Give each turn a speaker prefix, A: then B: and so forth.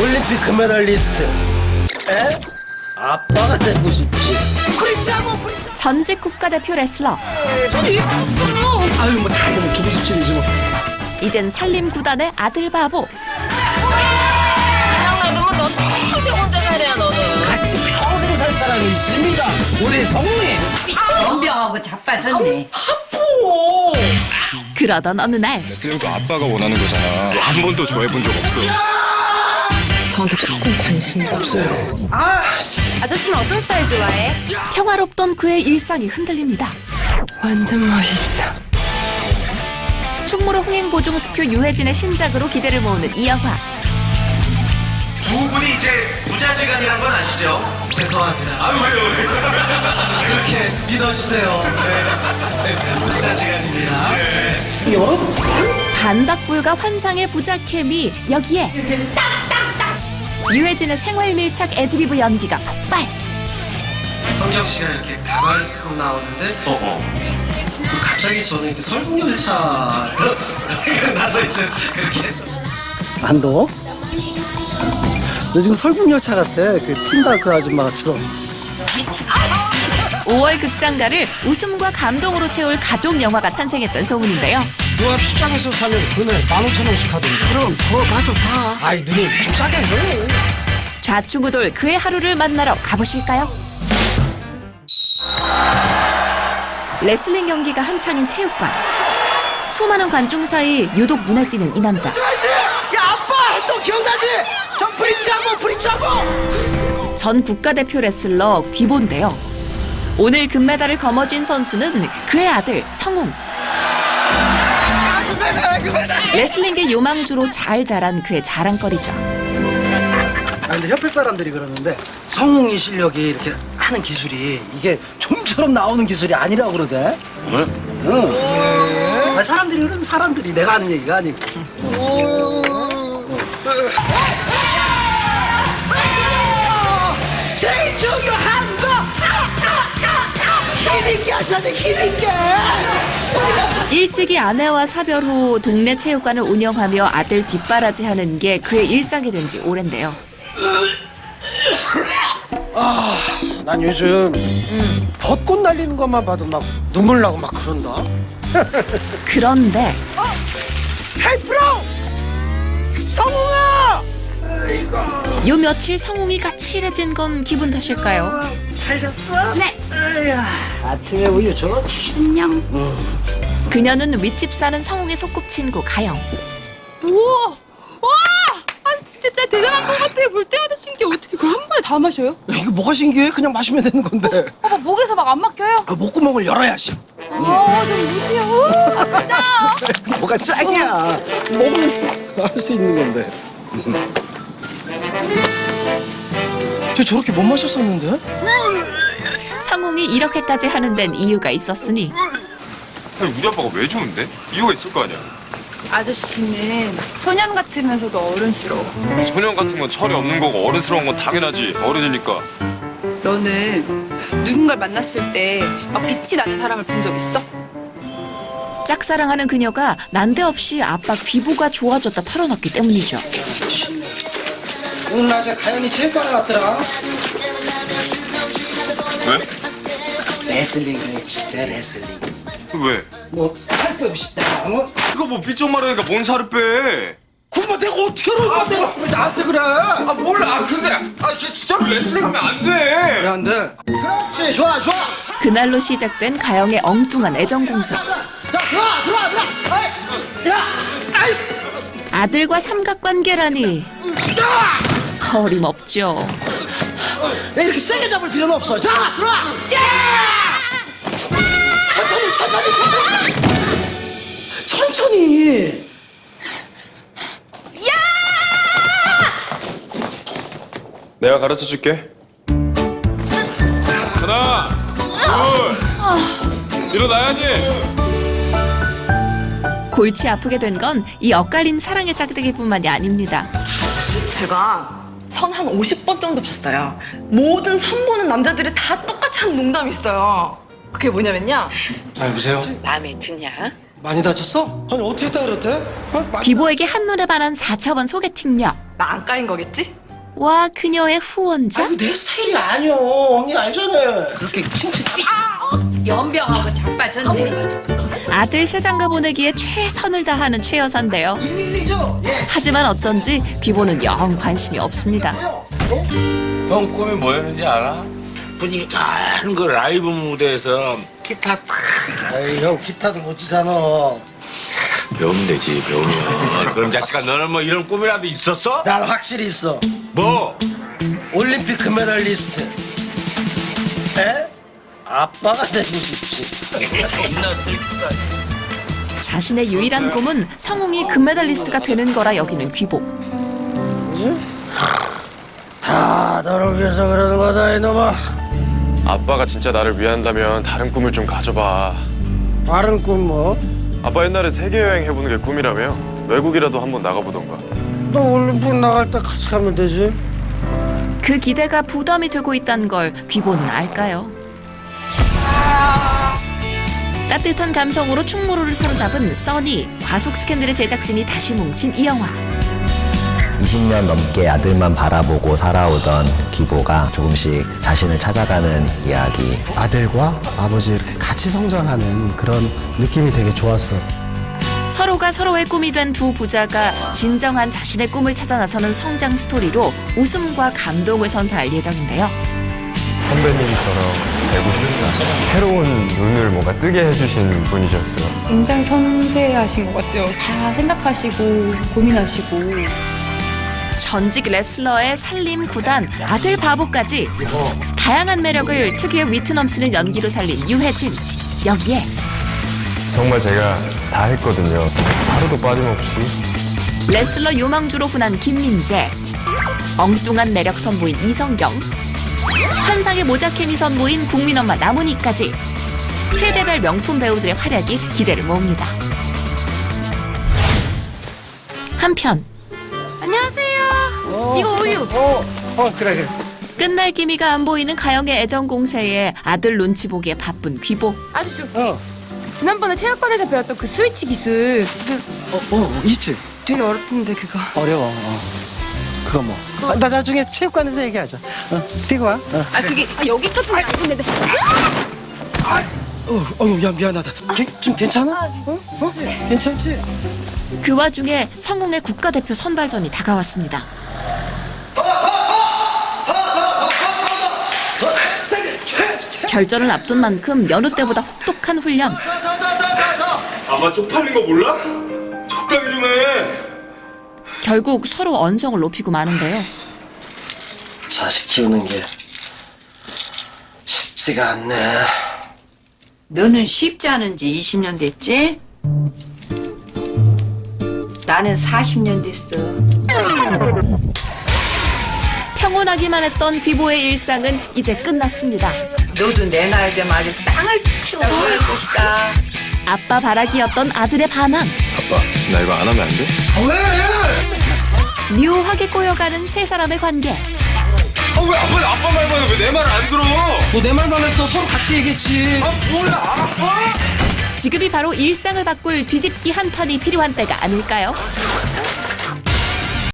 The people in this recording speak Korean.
A: 올림픽 금메달리스트. 에? 아빠가 되고 싶지. 프리치하고 프리치.
B: 전직 국가대표 레슬러.
A: 아유 뭐 당연히 주고 싶지 뭐.
B: 이젠 살림 구단의 아들 바보.
C: 그냥 놔두면 넌 평생 혼자 살아야 너는.
A: 같이 평생 살 사람이 있습니다. 우리 성웅이.
D: 연병하고 자빠졌네.
A: 뽀.
B: 그러던 어느 날
E: 레슬링도 아빠가 원하는 거잖아. 한 번도 좋아해 본 적 없어.
C: 저한테 조금 관심이
A: 없어요.
F: 아저씨는 어떤 스타일 좋아해?
B: 평화롭던 그의 일상이 흔들립니다.
C: 완전 멋있어.
B: 충무로 흥행 보증 수표 유해진의 신작으로 기대를 모으는 이 영화.
G: 두 분이 이제 부자지간이란 건 아시죠?
A: 죄송합니다.
G: 아유 왜요?
A: 그렇게 믿어주세요. 네. 부자시간입니다. 여러분.
B: 반박불가 환상의 부자 케미 여기에 유해진의 생활 밀착 애드리브 연기가 폭발.
A: 성경 씨가 이렇게 쓰고 나오는데 갑자기 저는 이렇게 설국열차로 생각나서 이제 그렇게. 안도? 너 지금 설국열차 같아. 그 틴다 그 아줌마처럼.
B: 5월 극장가를 웃음과 감동으로 채울 가족 영화가 탄생했던 소문인데요.
A: 요앞 시장에서 사면 금액 15,000원씩 하던데. 그럼 더 가서 사. 아이 누님 좀 싸게 해줘
B: 좌충우돌 그의 하루를 만나러 가보실까요? 레슬링 경기가 한창인 체육관. 수많은 관중 사이 유독 눈에 띄는 이 남자.
A: 야 아빠 너 기억나지? 저 프리치하고 프리치하고
B: 전 국가대표 레슬러 귀본데요. 오늘 금메달을 거머쥔 선수는 그의 아들 성웅. 레슬링계 요망주로 잘 자란 그의 자랑거리죠.
A: 아 근데 협회 사람들이 그러는데 성웅이 실력이 이렇게 하는 기술이 이게 좀처럼 나오는 기술이 아니라고 그러대. 왜? 응. 아, 사람들이 그런 사람들이 내가 하는 얘기가 아니고. 제일 중요한 거! 힘있게 하셔야 돼 힘있게!
B: 일찍이 아내와 사별 후 동네 체육관을 운영하며 아들 뒷바라지하는 게 그의 일상이 된 지 오랜데요.
A: 난 요즘 벚꽃 날리는 것만 봐도 막 눈물 나고 막 그런다
B: 그런데
A: 헤이 프로 성웅아
B: 요 며칠 성웅이 까칠해진 건 기분 탓일까요?
A: 잘 잤어?
F: 네.
A: 아침에 우유 줘?
F: 안녕.
B: 그녀는 윗집 사는 성웅의 소꿉친구 가영.
F: 우와! 와! 아 진짜 대단한 것 같아. 볼 때마다 신기해. 어떻게 그걸 한 번에 다 마셔요?
A: 야, 이거 뭐가 신기해? 그냥 마시면 되는 건데
F: 아빠 목에서 막 안 막혀요?
A: 아, 목구멍을 열어야지
F: 아, 좀 못해요. 우와, 진짜.
A: 뭐가 짱이야 몸은 할 수 있는 건데 쟤 저렇게 못 마셨었는데?
B: 성웅이 이렇게까지 하는 데는 이유가 있었으니
E: 아니, 우리 아빠가 왜 좋은데? 이유가 있을 거 아니야.
F: 아저씨는 소년 같으면서도 어른스러워.
E: 소년 같은 건 철이 없는 거고 어른스러운 건 당연하지. 어른이니까.
F: 너는 누군가를 만났을 때 막 빛이 나는 사람을 본 적 있어?
B: 짝사랑하는 그녀가 난데없이 아빠 귀보가 좋아졌다 털어놨기 때문이죠.
A: 오늘 낮에 가연이 체육관에 왔더라
E: 왜?
A: 레슬링 배우고 싶대 레슬링
E: 왜?
A: 뭐 살 빼고 싶다 뭐
E: 그거 뭐 삐쩍 마르니까 뭔 살을 빼?
A: 그거 내가 어떻게 알아? 내가 왜 나한테 그래?
E: 아 몰라. 아, 근데 아, 걔 진짜로 레슬링 하면 안 돼.
A: 왜안 돼? 그렇지. 좋아 좋아.
B: 그날로 시작된 가영의 엉뚱한 애정 공세.
A: 자 들어와 들어와 들어와. 아이, 야 아이.
B: 아들과 삼각관계라니. 어림없죠.
A: 왜 이렇게 세게 잡을 필요는 없어? 자 들어와. 천천히 천천히 천천히 천천히
E: 내가 가르쳐 줄게. 하나, 둘, 일어나야지.
B: 골치 아프게 된 건 이 엇갈린 사랑의 짝대기뿐만이 아닙니다.
C: 제가 선 한 50번 정도 봤어요. 모든 선 보는 남자들이 다 똑같이 하는 농담이 있어요. 그게 뭐냐면요.
A: 아 여보세요
C: 마음에 드냐?
H: 많이 다쳤어? 아니 어떻게 했다 그랬대? 어? 많이
B: 귀보에게 한눈에 반한 4차원 소개팅녀.
C: 나 안 까인 거겠지?
B: 와 그녀의 후원자?
A: 아이고 내 스타일이 아니여 언니 알잖아 그렇게 칭칭
D: 연병하고 자빠졌네.
B: 아들 세상 가 보내기에 최선을 다하는 최 여사인데요.
A: 일일이죠 예
B: 하지만 어쩐지 귀보는 영 관심이 없습니다.
E: 형 꿈이 뭐였는지 알아? 분위기 다른 그 라이브 무대에서 기타 탁
A: 아이 형 기타도 못 치잖아
E: 배우면 되지 배우면 그럼 자식아 너는 뭐 이런 꿈이라도 있었어?
A: 난 확실히 있어
E: 뭐?
A: 올림픽 금메달리스트 에? 아빠가 되고 싶지
B: 자신의 유일한 꿈은 성웅이 금메달리스트가 되는 거라 여기는 귀보.
A: 다 너를 위해서 그러는 거다 이놈아
I: 아빠가 진짜 나를 위한다면 다른 꿈을 좀 가져봐.
A: 다른 꿈 뭐?
I: 아빠 옛날에 세계 여행 해보는 게 꿈이라며. 외국이라도 한번 나가보던가.
A: 너 올림픽 나갈 때 같이 가면 되지
B: 그 기대가 부담이 되고 있다는 걸 귀보는 알까요? 따뜻한 감성으로 충무로를 사로잡은 써니, 과속 스캔들의 제작진이 다시 뭉친 이 영화.
J: 20년 넘게 아들만 바라보고 살아오던 기보가 조금씩 자신을 찾아가는 이야기.
H: 아들과 아버지 이렇게 같이 성장하는 그런 느낌이 되게 좋았어.
B: 서로가 서로의 꿈이 된 두 부자가 진정한 자신의 꿈을 찾아 나서는 성장 스토리로 웃음과 감동을 선사할 예정인데요.
I: 선배님처럼 되고 싶다. 새로운 눈을 뭔가 뜨게 해주신 분이셨어요.
F: 굉장히 섬세하신 것 같아요. 다 생각하시고 고민하시고.
B: 전직 레슬러의 살림 구단 아들 바보까지 다양한 매력을 특유의 위트 넘치는 연기로 살린 유해진 여기에
I: 정말 제가 다 했거든요. 하루도 빠짐없이.
B: 레슬러 요망주로 분한 김민재 엉뚱한 매력 선보인 이성경 환상의 모자 케미 선보인 국민엄마 나문희까지 세대별 명품 배우들의 활약이 기대를 모읍니다 한편
F: 안녕하세요. 이거 우유.
A: 어, 어 그래 그래
B: 끝날 기미가 안 보이는 가영의 애정 공세에 아들 눈치 보기에 바쁜 귀보
F: 아저씨
A: 어,
F: 지난번에 체육관에서 배웠던 그 스위치 기술 그
A: 어, 어 있지
F: 되게 어렵던데 그거.
A: 어려워 어. 그거 뭐 아, 나 나중에 체육관에서 얘기하자 어, 뛰고 와 어.
F: 아 그게 아, 여기까지 는 아닌데.
A: 어, 어휴 야 미안하다 게, 좀 괜찮아? 어? 어? 괜찮지?
B: 그 와중에 성웅의 국가대표 선발전이 다가왔습니다 결전을 앞둔 만큼 여느 때보다 혹독한 훈련
E: 아마 쪽팔린 거 몰라? 적당히 좀 해
B: 결국 서로 언성을 높이고 마는데요
A: 자식 키우는 게 쉽지가 않네
D: 너는 쉽지 않은 지 20년 됐지? 나는 40년 됐어.
B: 평온하기만 했던 귀보의 일상은 이제 끝났습니다
D: 너도 내 나이 되면 아주 땅을 치고 갈 것이다.
B: 아빠 바라기였던 아들의 반항
I: 아빠, 나 이거 안 하면 안 돼?
B: 묘하게 꼬여가는 세 사람의 관계
E: 아 왜 아빠 아빠 말만 왜내 말을 안 들어?
A: 너 내 말만 했어 서로 같이 얘기했지
B: 지금이 바로 일상을 바꿀 뒤집기 한 판이 필요한 때가 아닐까요?